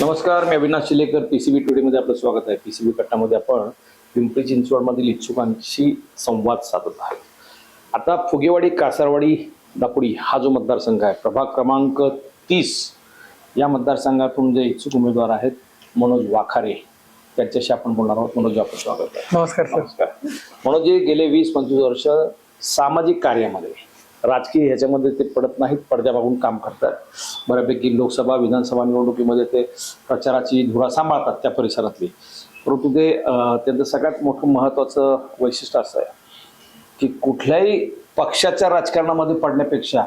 नमस्कार मी अविनाश शिलेकर पीसीबी टुडेमध्ये आपलं स्वागत आहे. पीसीबी कट्टामध्ये आपण पिंपरी चिंचवडमधील इच्छुकांशी संवाद साधत आहोत आता फुगेवाडी कासारवाडी दापोडी हा जो मतदारसंघ आहे प्रभाग क्रमांक तीस या मतदारसंघातून जे इच्छुक उमेदवार आहेत मनोज वाखारे त्यांच्याशी आपण बोलणार आहोत. मनोज आपलं स्वागत आहे. नमस्कार नमस्कार. मनोज जे गेले वीस पंचवीस वर्ष सामाजिक कार्यामध्ये राजकीय ह्याच्यामध्ये ते पडत नाहीत पडद्यामागून काम करतात. बऱ्यापैकी लोकसभा विधानसभा निवडणुकीमध्ये ते प्रचाराची धुरा सांभाळतात त्या परिसरातली. परंतु ते त्यांचं सगळ्यात मोठं महत्त्वाचं वैशिष्ट्य असं आहे की कुठल्याही पक्षाच्या राजकारणामध्ये पडण्यापेक्षा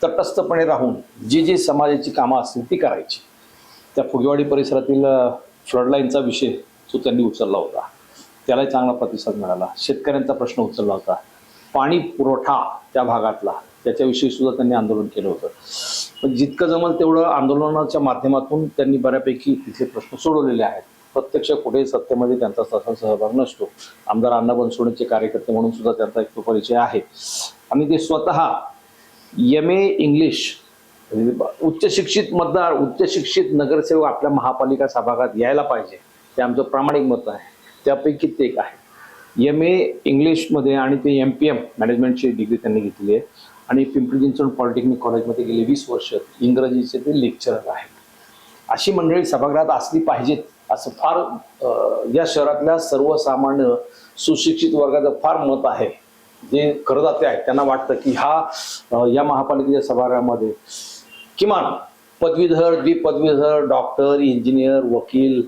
तटस्थपणे राहून जी जी समाजाची कामं असतील ती करायची. त्या फुगेवाडी परिसरातील फ्लडलाईनचा विषय जो त्यांनी उचलला होता त्यालाही चांगला प्रतिसाद मिळाला. शेतकऱ्यांचा प्रश्न उचलला होता. पाणी पुरवठा त्या भागातला. त्याच्याविषयी सुद्धा त्यांनी आंदोलन केलं होतं. पण जितकं जमल तेवढं आंदोलनाच्या माध्यमातून त्यांनी बऱ्यापैकी तिथले प्रश्न सोडवलेले आहेत. प्रत्यक्ष कुठेही सत्तेमध्ये त्यांचा तसा सहभाग नसतो. आमदार अण्णा बनसोडेचे कार्यकर्ते म्हणून सुद्धा त्यांचा एक तो परिचय आहे. आणि ते स्वतः एम ए इंग्लिश उच्च शिक्षित मतदार उच्च शिक्षित नगरसेवक आपल्या महापालिका सभागात यायला पाहिजे. ते आमचं प्रामाणिक मत आहे. त्यापैकी ते एक आहे. एम ए इंग्लिशमध्ये आणि ते एम पी एम मॅनेजमेंटची डिग्री त्यांनी घेतली आहे. आणि पिंपरी चिंचवड पॉलिटेक्निक कॉलेजमध्ये गेले वीस वर्ष इंग्रजीचे ते लेक्चरर आहेत. अशी मंडळी सभागृहात असली पाहिजेत असं फार या शहरातल्या सर्वसामान्य सुशिक्षित वर्गाचं फार मत आहे. जे करदाते आहेत त्यांना वाटतं की हा या महापालिकेच्या सभागृहामध्ये किमान पदवीधर द्विपदवीधर डॉक्टर इंजिनियर वकील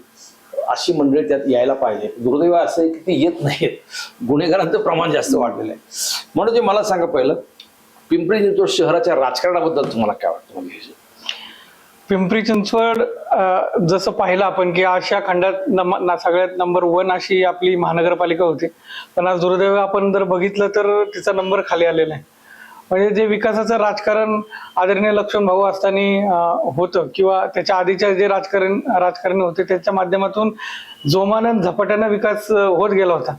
अशी मंडळी त्यात यायला पाहिजे. दुर्दैव असं आहे की ती येत नाहीत गुन्हेगारांचं प्रमाण जास्त वाढलेलं आहे. म्हणून ते मला सांगा पहिलं पिंपरी चिंचवड शहराच्या राजकारणाबद्दल तुम्हाला काय वाटतं? पिंपरी चिंचवड जसं पाहिलं आपण की अशा खंडात नम- ना- सगळ्यात नंबर वन अशी आपली महानगरपालिका होती. पण आज दुर्दैव आपण जर बघितलं तर तिचा नंबर खाली आलेला आहे. म्हणजे जे विकासाचं राजकारण आदरणीय लक्ष्मण भाऊ असताना होतं किंवा त्याच्या आधीच्या जे राजकारण राजकारणी होते त्याच्या माध्यमातून जोमानं झपाट्यानं विकास होत गेला होता.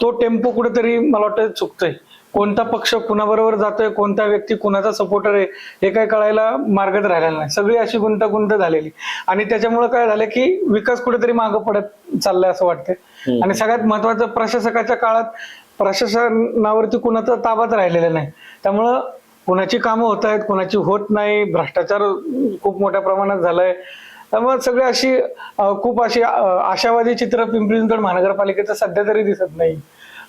तो टेम्पो कुठेतरी मला वाटतं चुकतोय. कोणता पक्ष कुणाबरोबर जातोय कोणता व्यक्ती कुणाचा सपोर्टर आहे हे काय कळायला मार्गच राहिलेला नाही. सगळी अशी गुंतागुंत झालेली. आणि त्याच्यामुळे काय झालं की विकास कुठेतरी मागं पडत चाललाय असं वाटतंय. आणि सगळ्यात महत्वाचं प्रशासकाच्या काळात प्रशासनावरती कुणाचा ताबाच राहिलेला नाही. त्यामुळं कुणाची कामं होत आहेत कुणाची होत नाही भ्रष्टाचार खूप मोठ्या प्रमाणात झालाय. त्यामुळे सगळी अशी खूप अशी आशावादी चित्र पिंपरी चिंचवड महानगरपालिकेचं सध्या तरी दिसत नाही.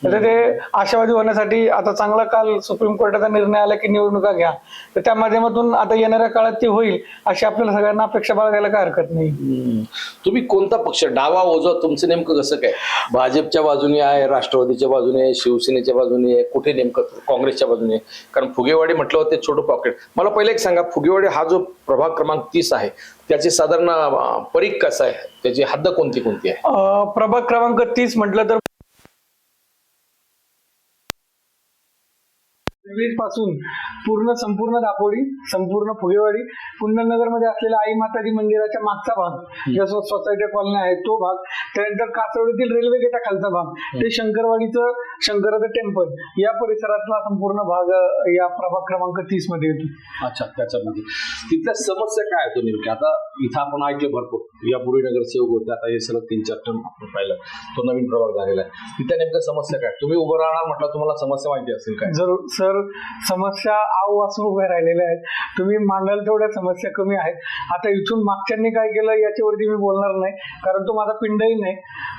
तर ते आशावादी होण्यासाठी आता चांगला काल सुप्रीम कोर्टाचा निर्णय आला की निवडणुका घ्या. तर त्या माध्यमातून आता येणाऱ्या काळात ती होईल अशी आपल्याला सगळ्यांना अपेक्षा बाळगायला काय हरकत नाही. तुम्ही कोणता पक्ष डावा ओझा तुमचं नेमकं कसं काय? भाजपच्या बाजूने आहे राष्ट्रवादीच्या बाजूने आहे शिवसेनेच्या बाजूने आहे कुठे नेमकं? काँग्रेसच्या बाजूने कारण फुगेवाडी म्हटलं होतं ते छोटं पॉकेट मला पहिले एक सांगा फुगेवाडी हा जो प्रभाग क्रमांक तीस आहे त्याचे साधारण अं, परीघ कसा आहे? त्याची हद्द कोणती कोणती आहे? प्रभाग क्रमांक तीस म्हटलं तर वीसपासून पूर्ण संपूर्ण दापोडी संपूर्ण फुगेवाडी कुंदनगरमध्ये असलेल्या आई माताजी मंदिराच्या मागचा भाग ज्या स्व- सोसायटी कॉलनी आहे तो भाग त्यानंतर कासवडीतील रेल्वे गेटा खालचा भाग ते शंकरवाडीचं शंकराचं टेम्पल या परिसरातला संपूर्ण भाग या प्रभाग क्रमांक तीसमध्ये येतो. अच्छा त्याच्यामध्ये. तिथल्या समस्या काय होतो नेमक्या? आता इथं आपण ऐकलं भरपूर यापूर्वी नगरसेवक होते. आता हे सलग तीन चार टर्म आपण पाहिलं. तो नवीन प्रभाग झालेला आहे. तिथे नेमक्या समस्या काय? तुम्ही उभं राहणार म्हटलं तुम्हाला समस्या माहिती असेल काय? जरूर. सर समस्या आव वाचून उभ्या राहिलेल्या आहेत. तुम्ही मांडाल तेवढ्या समस्या कमी आहेत. आता इथून मागच्यांनी काय केलं याच्यावरती मी बोलणार नाही कारण तो माझा पिंडही नाही.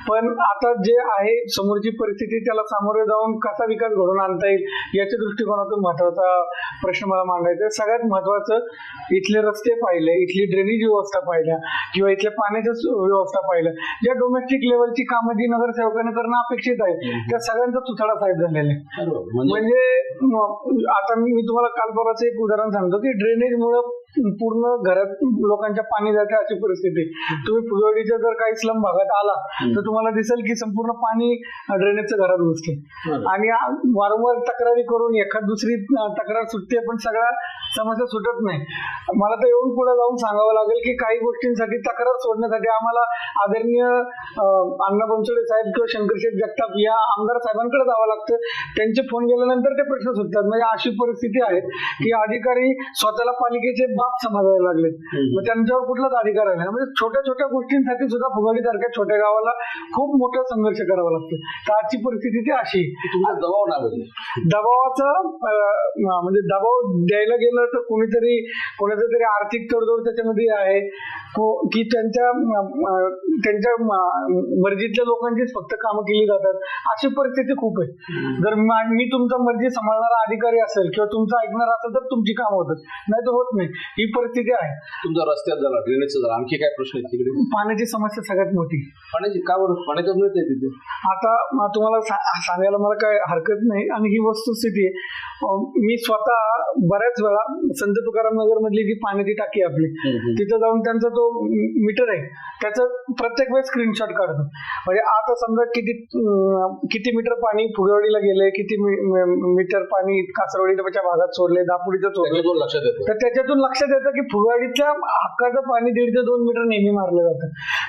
पण आता जे आहे समोरची परिस्थिती त्याला सामोरे जाऊन कसा विकास घडवून आणता येईल याच्या दृष्टिकोनातून महत्त्वाचा प्रश्न मला मांडायचा सगळ्यात महत्वाचं इथले रस्ते पाहिले इथली ड्रेनेज व्यवस्था पाहिल्या किंवा इथल्या पाण्याच्या व्यवस्था पाहिलं ज्या डोमेस्टिक लेवलची कामं जी नगरसेवकांना करणं अपेक्षित आहे त्या सगळ्यांचा तुथडा साहेब झालेला आहे. म्हणजे म- आता मी मी तुम्हाला काल परवाचं एक उदाहरण सांगतो की ड्रेनेज मुळे पूर्ण घरात लोकांच्या पाणी जाते अशी परिस्थिती. तुम्ही फुलवाडीच्या जर काही स्लम भागात आला तर तुम्हाला दिसेल की संपूर्ण पाणी ड्रेनेजचं घरात घुसते आणि वारंवार तक्रारी करून एखाद दुसरी तक्रार सुटते पण सगळ्या समस्या सुटत नाही. मला तर येऊन पुढे जाऊन सांगावं लागेल की काही गोष्टींसाठी तक्रार सोडण्यासाठी आम्हाला आदरणीय अण्णा बनसोडे साहेब किंवा शंकरशेठ जगताप या आमदार साहेबांकडे जावं लागतं. त्यांचे फोन गेल्यानंतर ते प्रश्न सुटतात. म्हणजे अशी परिस्थिती आहे की अधिकारी स्वतःला पालिकेचे माप समजायला लागले. मग त्यांच्यावर कुठलाच अधिकार आहे म्हणजे छोट्या छोट्या गोष्टींसाठी सुद्धा फुगाडी सारख्या छोट्या गावाला खूप मोठा संघर्ष करावा लागतो. तर आजची परिस्थिती ती अशी. तुमचा दबाव नाही दबावाचा म्हणजे दबाव द्यायला गेलं तर कोणीतरी कोणाचं तरी आर्थिक तडजोड त्याच्यामध्ये आहे. को- त्यांच्या त्यांच्या मर्जीतल्या लोकांचीच फक्त कामं केली जातात. अशी परिस्थिती खूप आहे. जर मा- मी तुमचा मर्जी सांभाळणारा अधिकारी असेल किंवा तुमचं ऐकणार असेल तर तुमची कामं होतात. नाही तर होत नाही. ही परिस्थिती आहे. तुमचा रस्त्यात झाला ड्रेनेजचा झाला. आणखी काय प्रश्न आहेत तिकडे? पाण्याची समस्या सगळ्यात मोठी. पाण्याची का बरं? पाण्याचं मिळत आहे तिथे. आता म- तुम्हाला सा- सांगायला मला काय हरकत नाही. आणि ही वस्तुस्थिती आहे. अं, मी स्वतः बऱ्याच वेळा संत तुकाराम नगर मधली जी पाण्याची टाकी आहे आपली तिथं जाऊन त्यांचा जो मीटर आहे त्याचं प्रत्येक वेळेस स्क्रीनशॉट काढतो. म्हणजे आता समजा किती अं, किती मीटर पाणी फुगवडीला गेले किती मीटर पाणी कासरवाडीच्या भागात सोडले दापोडीचं सोडले त्याच्यातून लक्षात येतं. तर त्याच्यातून लक्षात येतं की फुगाडीच्या हक्काचं पाणी दीड ते दोन मीटर नेहमी मारलं जातं.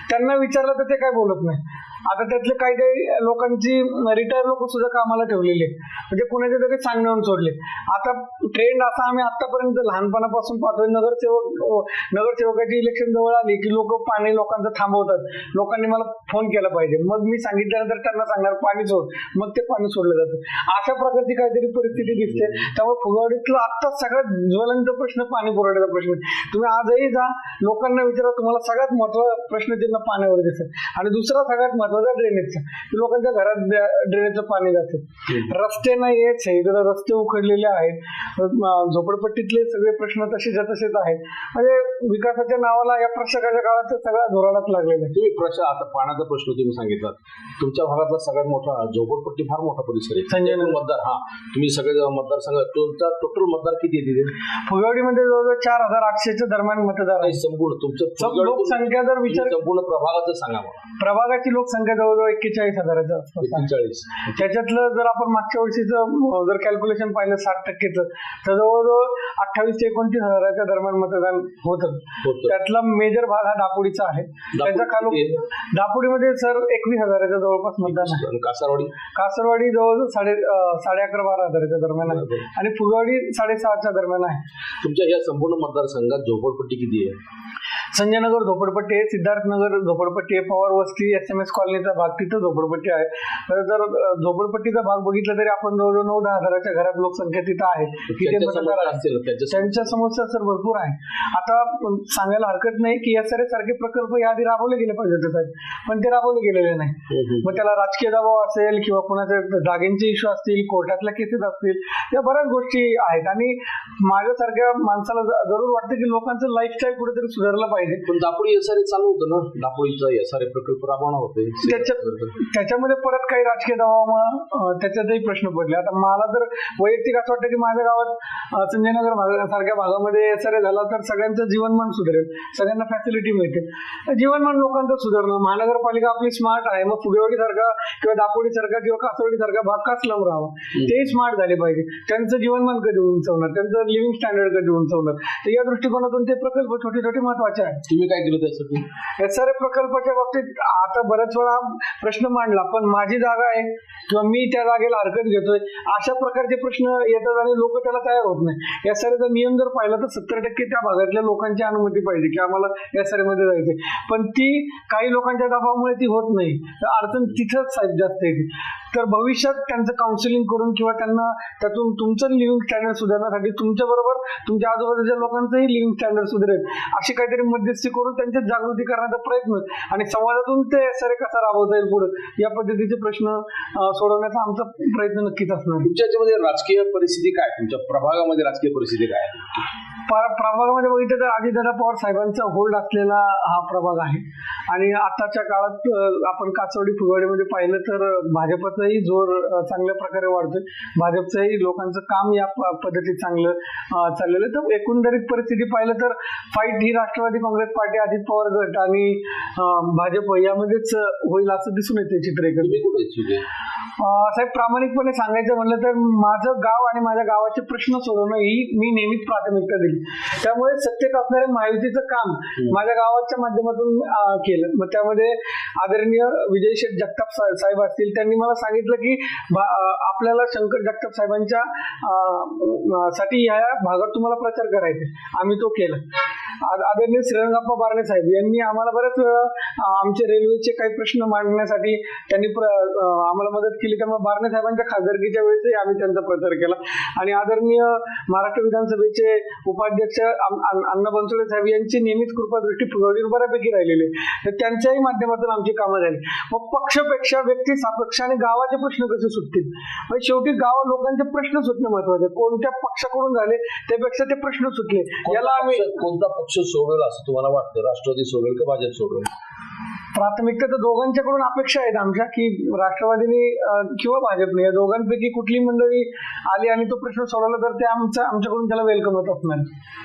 त्यांना विचारलं तर ते काय बोलत नाही. आता त्यातले काही काही लोकांची रिटायर लोक सुद्धा कामाला ठेवलेले म्हणजे कुणाच्या तरी सांगण्यावरून सोडले. आता ट्रेंड असा आम्ही आतापर्यंत लहानपणापासून पाहतोय नगरसेवक नगरसेवकाची इलेक्शन जवळ आली की लोक पाणी लोकांचं थांबवतात. लोकांनी मला फोन केला पाहिजे. मग मी सांगितल्यानंतर त्यांना सांगणार पाणी सोड. मग ते पाणी सोडलं जातं. अशा प्रकारची काहीतरी परिस्थिती दिसते. त्यामुळे फुगवाडीतला आत्ता सगळ्यात ज्वलंत प्रश्न पाणी पुरवठ्याचा प्रश्न तुम्ही आजही जा लोकांना विचारा तुम्हाला सगळ्यात महत्त्वाचा प्रश्न त्यांना पाण्यावर दिसत आणि दुसरा सगळ्यात महत्त्वाचा ड्रेनेजचा की लोकांच्या घरात ड्रेनेजचं पाणी जातं. रस्ते नाही आहेत सगळीकडे रस्ते उखडलेले आहेत. झोपडपट्टीतले सगळे प्रश्न तसेच्या तसेच आहेत. म्हणजे विकासाच्या नावाला या प्रशासकाच्या काळात सगळा धोरणात लागलेला आहे. तुम्ही प्रश्न आता पाण्याचा प्रश्न तुम्ही सांगितला तुमच्या भागातला सगळ्यात मोठा झोपडपट्टी फार मोठा परिसर आहे. संजय. मतदार हा. तुम्ही सगळे मतदारसंघ तुमचा टोटल मतदार किती आहे तिथे? फुगवडीमध्ये जवळजवळ चार हजार आठशेच्या दरम्यान मतदार आहेत. संपूर्ण. तुमचं लोकसंख्या जर विचार संपूर्ण प्रभागाचं सांगा प्रभागाची लोकसंख्या जवळजवळ एक्केचाळीस हजाराच्या आसपास त्याच्यातलं जर आपण मागच्या वर्षीचं जर कॅल्क्युलेशन पाहिलं साठ टक्केचं तर जवळजवळ अठ्ठावीस ते एकोणतीस हजाराच्या दरम्यान मतदान होतं. त्यातला मेजर भाग हा दापोडीचा आहे. त्याच्या आहे? दापोडीमध्ये सर एकवीस हजाराच्या जवळपास मतदान आहे. कासारवाडी? कासरवाडी जवळजवळ साडे साडे अकरा बारा हजाराच्या दरम्यान आहे. आणि फुगवाडी साडेसहाच्या दरम्यान आहे. तुमच्या या संपूर्ण मतदारसंघात झोपडपट्टी किती आहे? संजय नगर झोपडपट्टी आहे सिद्धार्थ नगर झोपडपट्टी आहे पवार वस्ती एस एम एस कॉलनीचा भाग तिथं झोपडपट्टी आहे. तर जर झोपडपट्टीचा भाग बघितला तरी आपण जवळजवळ नऊ दहा हजाराच्या घरात लोकसंख्या तिथं आहे. त्यांच्या समस्या सर भरपूर आहे. आता सांगायला हरकत नाही की एस आर सारखे प्रकल्प याआधी राबवले गेले पाहिजे होते साहेब. पण ते राबवले गेलेले नाही. मग त्याला राजकीय दबाव असेल किंवा कुणाच्या जागेंचे इश्यू असतील कोर्टातल्या केसेस असतील या बऱ्याच गोष्टी आहेत. आणि माझ्यासारख्या माणसाला जरूर वाटतं की लोकांचं लाईफस्टाईल कुठेतरी सुधारलं पाहिजे. पण दापोडी एसआरए चालू होतं ना? दापोडीचा एसआरए प्रकल्प राबवणार होते. त्याच्या- त्याच्यामध्ये परत काही राजकीय दबावामुळे त्याच्यातही प्रश्न पडले. आता मला तर वैयक्तिक असं वाटतं की माझ्या गावात संजयनगर सारख्या भागामध्ये एसआरए झाला तर सगळ्यांचं जीवनमान सुधारेल. सगळ्यांना फॅसिलिटी मिळतील. जीवनमान लोकांचं सुधारणं महानगरपालिका आपली स्मार्ट आहे. मग फुगेवाडी सारखा किंवा दापोडी सारखा किंवा कासवडी सारखा भाग का स्लम राहावा ते स्मार्ट झाले पाहिजे. त्यांचं जीवनमान कधी उंचवणार? त्यांचं लिव्हिंग स्टँडर्ड कधी उंचवणार? तर या दृष्टिकोनातून ते प्रकल्प छोटे छोटे महत्त्वाचे आहेत तुम्ही काय केलं त्यासाठी एफ प्रकल्पाच्या बाबतीत आता बऱ्याच वेळा प्रश्न मांडला पण माझी जागा आहे किंवा मी त्या जागेला हरकत घेतोय अशा प्रकारचे प्रश्न येतात आणि लोक त्याला तयार होत नाही. एस आर एचा नियम जर पाहिला तर सत्तर टक्के त्या भागातल्या लोकांची अनुमती पाहिजे की आम्हाला एस आरमध्ये जायचंय. पण ती काही लोकांच्या दबावामुळे ती होत नाही. तर अडचण तिथंच साहेब जास्त येते तर भविष्यात त्यांचं काउन्सिलिंग करून किंवा त्यांना त्यातून तुमचं लिव्हिंग स्टँडर्ड सुधारण्यासाठी तुमच्या बरोबर तुमच्या आजूबाजूच्या लोकांचंही लिव्हिंग स्टँडर्ड सुधारेल. अशी काहीतरी मध्यस्थी करून त्यांच्यात जागृती करण्याचा प्रयत्न आणि समाजातून ते एसआरए कसा राबवता येईल पुढे? या पद्धतीचे प्रश्न सोडवण्याचा आमचा प्रयत्न नक्कीच असणार. तुमच्या याच्यामध्ये राजकीय परिस्थिती काय? तुमच्या प्रभागामध्ये राजकीय परिस्थिती काय? प्र- प्रभागामध्ये बघितलं तर अजितदादा पवार साहेबांचा होल्ड असलेला हा प्रभाग आहे. आणि आताच्या काळात आपण कासवडी फुगवाडीमध्ये पाहिलं तर भाजपचाही जोर चांगल्या प्रकारे वाढतोय. भाजपचंही लोकांचं काम या पद्धतीत चांगलं चाललेलं तर एकंदरीत परिस्थिती पाहिलं तर फाईट ही राष्ट्रवादी काँग्रेस पार्टी अजित पवार गट आणि भाजप यामध्येच होईल असं दिसून येते चित्र एकंदरीत. साहेब प्रामाणिकपणे सांगायचं म्हणलं तर माझं गाव आणि माझ्या गावाचे प्रश्न सोडवणं ही मी नेहमीच प्राथमिकता दिली. त्यामुळे सत्तेत असणाऱ्या महायुतीचं काम माझ्या गावाच्या माध्यमातून केलं. मग त्यामध्ये आदरणीय विजय शेठ जगताप साहेब असतील त्यांनी मला सांगितलं की आपल्याला शंकर जगताप साहेबांच्या साठी ह्या भागात तुम्हाला प्रचार करायचा. आम्ही तो केला. आदरणीय श्रीरंगाप्पा बारणे साहेब यांनी आम्हाला बऱ्याच वेळा आमचे रेल्वेचे काही प्रश्न मांडण्यासाठी त्यांनी आम्हाला मदत केली. त्यामुळे बारणे साहेबांच्या खासदारकीच्या वेळेसही आम्ही त्यांचा प्रचार केला. आणि आदरणीय महाराष्ट्र विधानसभेचे उपाध्यक्ष अण्ण- बनसोडे साहेब यांची नेहमीच कृपादृष्टी फुगवडीवर बऱ्यापैकी राहिलेली. तर त्यांच्याही माध्यमातून आमची कामं झाली. मग पक्षपेक्षा व्यक्ती सापेक्ष आणि गावाचे प्रश्न कसे सुटतील? म्हणजे शेवटी गाव लोकांचे प्रश्न सुटणे महत्त्वाचे. कोणत्या पक्षाकडून झाले त्यापेक्षा ते प्रश्न सुटले. याला आम्ही कोणता पक्ष सोडवेल असं तुम्हाला वाटतं? राष्ट्रवादी सोडवेल का भाजप सोडवेल प्राथमिकता तर दोघांच्याकडून अपेक्षा आहेत आमच्या की राष्ट्रवादीने किंवा भाजपने. या दोघांपैकी कुठली मंडळी आली आणि तो प्रश्न सोडवला तर ते आमच्या आमच्याकडून त्याला वेलकमच असणार.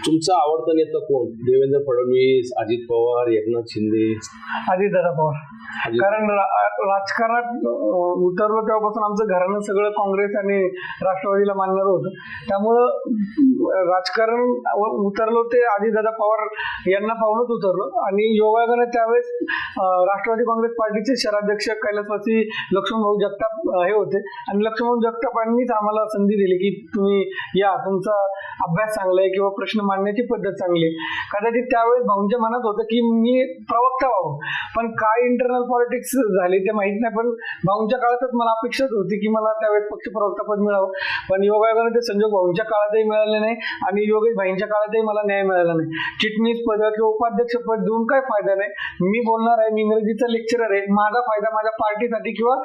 तुमचा आवडता नेता कोण? देवेंद्र फडणवीस अजित पवार एकनाथ शिंदे? अजित दादा पवार. कारण राजकारणात उतरलो तेव्हापासून आमचं घरानं सगळं काँग्रेस आणि राष्ट्रवादीला मानणार होतं. त्यामुळं राजकारण उतरलो ते अजितदादा पवार यांना पाहूनच उतरलो. आणि योगायोगाने त्यावेळेस राष्ट्रवादी काँग्रेस पार्टीचे शहराध्यक्ष कैलासवासी लक्ष्मणभाऊ जगताप हे होते. आणि लक्ष्मणभाऊ जगतापांनीच आम्हाला संधी दिली की तुम्ही या तुमचा अभ्यास चांगला आहे किंवा प्रश्न मांडण्याची पद्धत चांगली आहे. कदाचित त्यावेळेस भाऊंच्या मनात होतं की मी प्रवक्ता व्हावं. पण काय इंटरनल पॉलिटिक्स झाली ते माहीत नाही पण भाऊंच्या काळातच मला अपेक्षाच होती की मला त्यावेळेस पक्ष प्रवक्ता पद मिळावं. पण योगायोगाने ते संजोग भाऊंच्या काळातही मिळाले नाही आणि योगेश भाईंच्या काळातही मला न्याय मिळाला नाही. चिटणीस पद किंवा उपाध्यक्ष पद देऊन काय फायदा नाही? मी बोलणार आहे मी इंग्रजीचा लेक्चरर आहे. माझा फायदा माझ्या पार्टीसाठी किंवा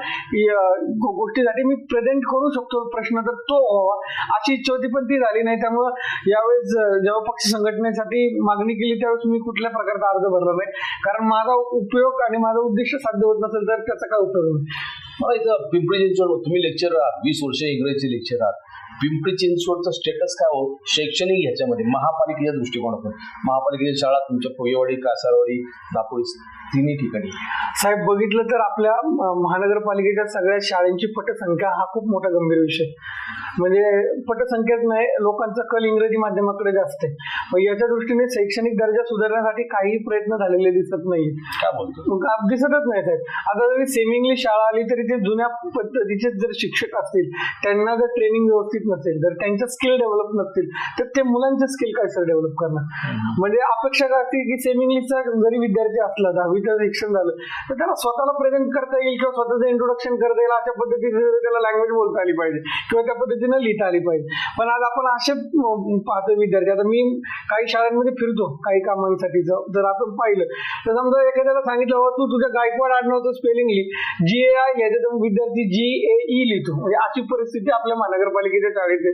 गोष्टीसाठी मी प्रेझेंट करू शकतो. प्रश्न तर तो व्हावा. अशी इच्छा होती पण ती झाली नाही. त्यामुळं यावेळेस जेव्हा पक्ष संघटनेसाठी मागणी केली. त्यावेळेस मी कुठल्या प्रकारचा अर्ज भरला नाही. कारण माझा उपयोग आणि माझा उद्देश साध्य होत नसेल तर त्याचा काय उपयोग मला इथं पिंपरी चिंचवड तुम्ही लेक्चर आहात. वीस वर्ष इंग्रजी लेक्चर आहात. पिंपरी चिंचवडचा स्टेटस काय हो? शैक्षणिक ह्याच्यामध्ये महापालिकेच्या दृष्टिकोनातून. महापालिकेच्या शाळा तुमच्या पोयेवाडी कासारवाडी दापोळी तिन्ही ठिकाणी. साहेब बघितलं तर आपल्या महानगरपालिकेच्या सगळ्या शाळांची पटसंख्या हा खूप मोठा गंभीर विषय. म्हणजे पटसंख्याच नाही लोकांचा कल इंग्रजी माध्यमाकडे जास्त आहे. मग याच्या दृष्टीने शैक्षणिक दर्जा सुधारण्यासाठी काही प्रयत्न झालेले दिसत नाही दिसतच नाही साहेब. आता जरी सेमी इंग्लिश शाळा आली तरी ते जुन्या पद्धतीचे जर शिक्षक असतील त्यांना जर ट्रेनिंग व्यवस्थित नसेल जर त्यांच्या स्किल डेव्हलप नसतील तर ते मुलांचे स्किल काय सर डेव्हलप करणार? म्हणजे अपेक्षा असते की सेमी इंग्लिशचा जरी विद्यार्थी असला दहावीचं शिक्षण झालं. तर त्याला स्वतःला प्रेझेंट करता येईल किंवा स्वतःचं इंट्रोडक्शन करता येईल अशा पद्धतीने त्याला लँग्वेज बोलता आली पाहिजे किंवा त्या पद्धतीने लिहिता आली पाहिजे. पण आज आपण असे पाहतो विद्यार्थी. आता मी काही शाळांमध्ये फिरतो काही कामांसाठीच जर आपण पाहिलं तर समजा एखाद्याला सांगितलं तू तुझ्या गायकवाड आडनावचं स्पेलिंग लिही. जी ए आय याच्यात विद्यार्थी जी ए ई लिहितो. म्हणजे अशी परिस्थिती आपल्या महानगरपालिकेच्या शाळेत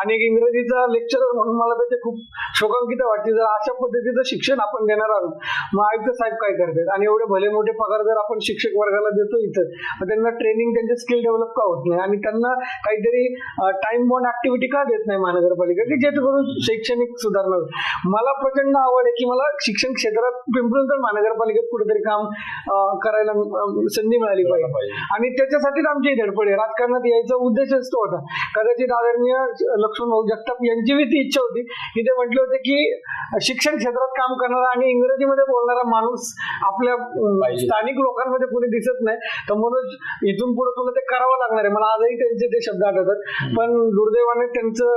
आणि एक इंग्रजीचा लेक्चरर म्हणून मला त्याचे खूप शोकांकित वाटते. जर अशा पद्धतीचं शिक्षण आपण देणार आहोत मग आयुक्त साहेब काय करतात? आणि एवढे भले मोठे पगार जर आपण शिक्षक वर्गाला देतो इथं त्यांना ट्रेनिंग त्यांचे स्किल डेव्हलप का होत नाही? आणि त्यांना काहीतरी टाइम बॉन्ड ऍक्टिव्हिटी का देत नाही महानगरपालिका? की जेणेकरून शैक्षणिक सुधारणा. मला प्रचंड आवड आहे की मला शिक्षण क्षेत्रात पिंपरी महानगरपालिकेत कुठेतरी काम करायला संधी मिळाली पाहिजे. आणि त्याच्यासाठीच आमची धडपड आहे. राजकारणात यायचा उद्देशच तो होता कदाचित आदरणीय लक्ष्मण भाऊ जगताप यांची बी ती इच्छा होती. की ते म्हटले होते की शिक्षण क्षेत्रात काम करणारा आणि इंग्रजीमध्ये बोलणारा माणूस आपल्या पाहिजे. स्थानिक लोकांमध्ये कोणी दिसत नाही तर म्हणून इथून पुढे तुला ते करावं लागणार आहे. मला आजही त्यांचे ते शब्द आठवतात. पण दुर्दैवाने त्यांचं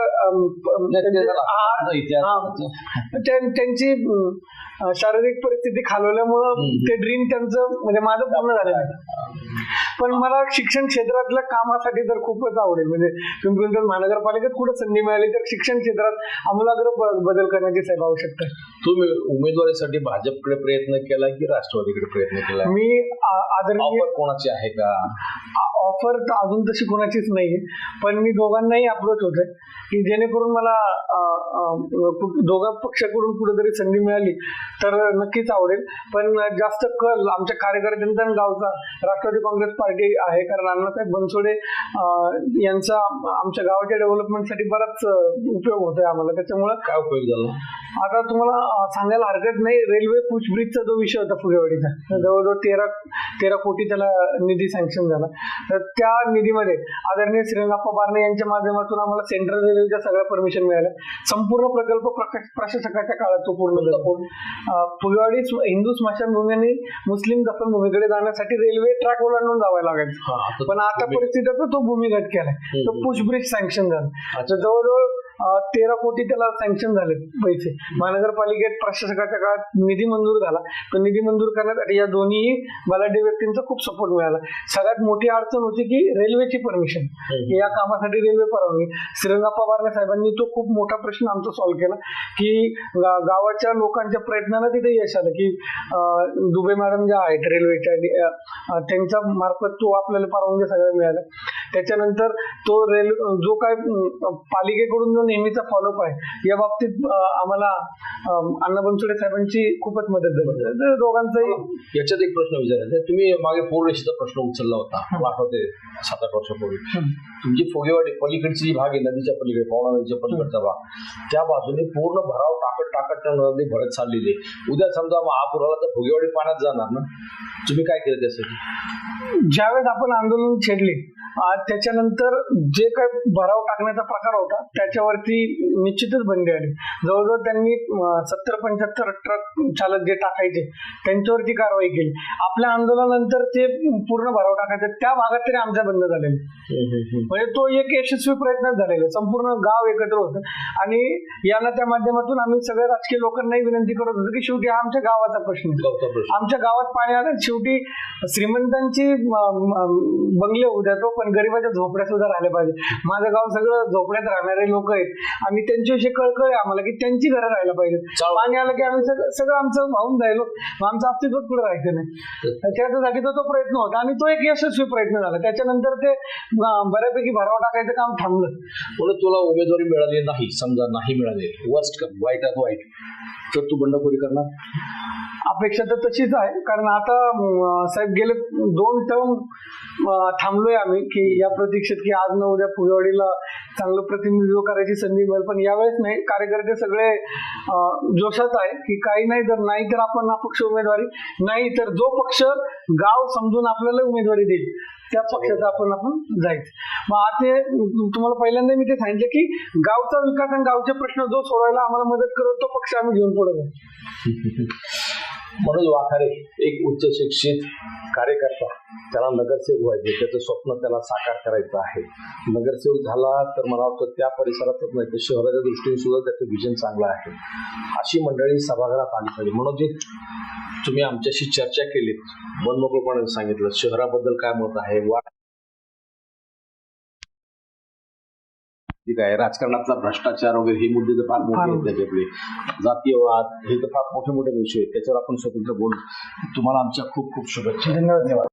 त्यांचे- शारीरिक परिस्थिती खालवल्यामुळं. ते ड्रीम त्यांचं म्हणजे माझं पूर्ण आहे. पण मला शिक्षण क्षेत्रातल्या कामासाठी तर खूपच आवडेल. म्हणजे पिंपरी महानगरपालिकेत कुठे संधी मिळाली तर शिक्षण क्षेत्रात आमूलाग्र बदल करण्याची साहेब आवश्यकता तुम्ही उमेदवारीसाठी भाजपकडे प्रयत्न केला की राष्ट्रवादीकडे प्रयत्न केला? मी आदरणीय कोणाची आहे का? ऑफर तर अजून तशी कोणाचीच नाहीये. पण मी दोघांनाही अप्रोच होतोय की जेणेकरून मला दोघा पक्षाकडून कुठेतरी संधी मिळाली तर नक्कीच आवडेल. पण जास्त कल आमच्या कार्यकर्त्यांचा आणि गावचा राष्ट्रवादी काँग्रेस पार्टी आहे कारण अण्णासाहेब बनसोडे यांचा आमच्या गावाच्या डेव्हलपमेंटसाठी बराच उपयोग होतोय आम्हाला. त्याच्यामुळं काय उपयोग झाला? आता तुम्हाला सांगायला हरकत नाही. रेल्वे पुश ब्रिजचा जो विषय होता फुगेवाडीचा जवळजवळ तेरा तेरा कोटी त्याला निधी सँक्शन झाला. तर त्या निधीमध्ये आदरणीय श्रीरंगाप्पा बारणे यांच्या माध्यमातून आम्हाला सेंट्रल रेल्वेच्या सगळ्या परमिशन मिळाल्या. संपूर्ण प्रकल्प प्रका- प्रशासकाच्या काळात तो पूर्ण झाला. स्म- हिंदू स्मशानभूमी आणि मुस्लिम दफनभूमीकडे जाण्यासाठी रेल्वे ट्रॅक ओलांडून जावं लागायचं. पण आता तुम्ही- परिस्थिती आहे तो भूमिगत केलाय. तो पुश ब्रिज सँक्शन झाला. जवळजवळ तेरा कोटी त्याला सँक्शन झाले पैसे. महानगरपालिकेत प्रशासकाच्या काळात निधी मंजूर झाला. तो निधी मंजूर करण्यासाठी या दोन्ही बलाढ्य व्यक्तींचा खूप सपोर्ट मिळाला. सगळ्यात मोठी अडचण होती की रेल्वेची परमिशन. या कामासाठी रेल्वे परवानगी. श्रीरंगाप्पा बारणे साहेबांनी तो खूप मोठा प्रश्न आमचा सॉल्व्ह केला. की गावाच्या लोकांच्या प्रयत्नानं तिथे यश आलं की दुबे मॅडम ज्या आहेत रेल्वेच्या त्यांच्या मार्फत तो आपल्याला परवानगी सगळ्या मिळाल्या. त्याच्यानंतर तो रेल जो काय पालिकेकडून जो नेहमीचा फॉलोअप आहे या बाबतीत आम्हाला अण्णा बनसोडे साहेबांची खूपच मदत झाली. दोघांचंही याच्यात एक प्रश्न विचारायचा. तुम्ही मागे पूर्वेशीचा प्रश्न उचलला होता. आठवते सात आठ वर्षापूर्वी. तुमची फुगेवाडी पलीकडची जी भाग आहे नदीच्या पलीकडे पवना नदीच्या पलीकडचा भाग त्या बाजूने पूर्ण भराव टाकत टाकत त्या नदी भरत चाललेली आहे. उद्या समजा महापूर आला तर फुगेवाडी पाण्यात जाणार ना? तुम्ही काय केलं त्यासाठी? ज्यावेळेस आपण आंदोलन छेडले अं, त्याच्यानंतर जे काय भराव टाकण्याचा प्रकार होता त्याच्यावरती निश्चितच बंदी आली. जवळजवळ त्यांनी सत्तर पंच्याहत्तर ट्रक चालक जे टाकायचे त्यांच्यावरती कारवाई केली. आपल्या आंदोलनानंतर ते पूर्ण भराव टाकायचे. त्या भागात तरी आमच्या बंद झालेले म्हणजे तो एक यशस्वी प्रयत्न झालेला. संपूर्ण गाव एकत्र होतं. आणि यांना त्या माध्यमातून आम्ही सगळ्या राजकीय लोकांनाही विनंती करत होतो की शेवटी हा आमच्या गावाचा प्रश्न आमच्या गावात पाणी आलं. शेवटी श्रीमंतांची बंगले होऊ द्या तो पण गरीबाच्या झोपड्या सुद्धा राहिल्या पाहिजे. माझं गाव सगळं झोपड्यात राहणारे लोक आहेत. आणि त्यांच्याविषयी कळकळ आहे आम्हाला की त्यांची घरं राहायला चालेल. पाणी आलं की आम्ही सगळं आमचं वाहून जायलो मग आमचं अस्तित्व पुढे राहायचं नाही. त्याच्यासाठी तो तो प्रयत्न होता. आणि तो एक यशस्वी प्रयत्न झाला. त्याच्यानंतर ते बऱ्यापैकी भराव टाकायचं काम थांबलं. म्हणून तुला उमेदवारी मिळाली नाही. समजा नाही मिळाली. वर्स्ट वाईटात वाईट तर तू बंडखोरी करणार? अपेक्षा तर तशीच आहे. कारण आता साहेब गेले दोन टर्म थांबलोय आम्ही की या प्रतीक्षेत की आज न उद्या फुगेवाडीला चांगलं प्रतिनिधित्व करायची संधी मिळेल. पण यावेळेस नाही कार्यकर्ते सगळे जोशात आहे की काही नाही जर नाही तर आपण अपक्ष उमेदवारी नाही तर जो पक्ष गाव समजून आपल्याला उमेदवारी देईल त्या पक्षाचा आपण आपण जायचं मग आता हे तुम्हाला पहिल्यांदा मी ते सांगितलं की गावचा विकास आणि गावचे प्रश्न जो सोडवायला आम्हाला मदत करतो तो पक्ष आम्ही घेऊन पुढे मनोज वाखारे एक उच्च शिक्षित कार्यकर्ता. त्याला नगरसेवक व्हायचे. त्याचं स्वप्न त्याला साकार करायचं आहे. नगरसेवक झाला तर मला वाटतं त्या परिसरातच नाही तर शहराच्या दृष्टीने सुद्धा त्याचं विजन चांगलं आहे. अशी मंडळी सभागृहात आली पाहिजे. मनोजी तुम्ही आमच्याशी चर्चा केली मनमोकळपणे सांगितलं. शहराबद्दल काय मत आहे? वा ठीक आहे. राजकारणातला भ्रष्टाचार वगैरे हे मुद्दे तर फार मोठे आहेत त्याच्यातले. जातीयवाद हे तर फार मोठे मोठे विषय आहेत. त्याच्यावर आपण स्वतंत्र बोलू. तुम्हाला आमच्या खूप खूप शुभेच्छा धन्यवाद.